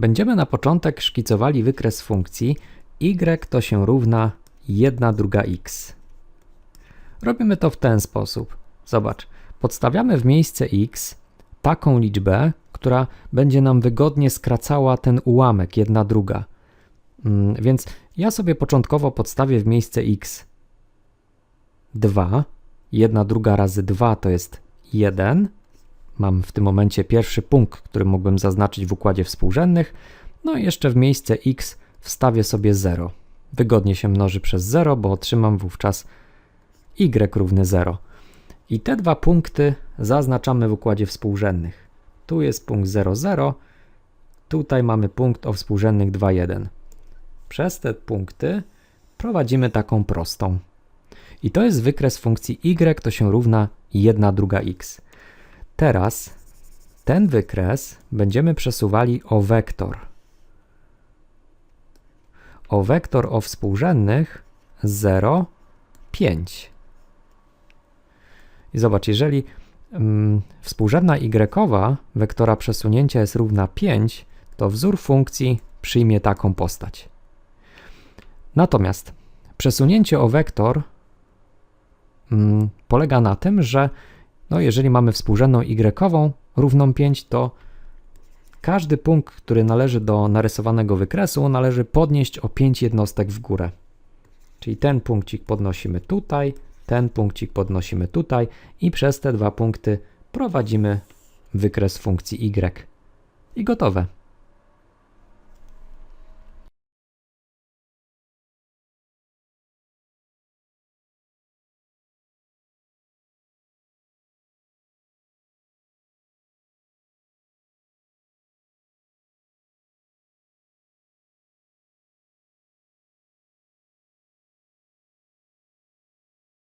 Będziemy na początek szkicowali wykres funkcji y to się równa 1 druga x. Robimy to w ten sposób. Zobacz, podstawiamy w miejsce x taką liczbę, która będzie nam wygodnie skracała ten ułamek 1 druga. Mm, Więc ja sobie początkowo podstawię w miejsce x 2. 1 druga razy 2 to jest 1. Mam w tym momencie pierwszy punkt, który mógłbym zaznaczyć w układzie współrzędnych. No i jeszcze w miejsce x wstawię sobie 0. Wygodnie się mnoży przez 0, bo otrzymam wówczas y równy 0. I te dwa punkty zaznaczamy w układzie współrzędnych. Tu jest punkt 0, 0. Tutaj mamy punkt o współrzędnych 2, 1. Przez te punkty prowadzimy taką prostą. I to jest wykres funkcji y, to się równa 1 druga x. Teraz ten wykres będziemy przesuwali o wektor. O wektor o współrzędnych 0, 5. I zobacz, jeżeli mm, współrzędna y wektora przesunięcia jest równa 5, to wzór funkcji przyjmie taką postać. Natomiast przesunięcie o wektor mm, polega na tym, że no jeżeli mamy współrzędną y równą 5, to każdy punkt, który należy do narysowanego wykresu, należy podnieść o 5 jednostek w górę. Czyli ten punkcik podnosimy tutaj, ten punkcik podnosimy tutaj i przez te dwa punkty prowadzimy wykres funkcji y. I gotowe.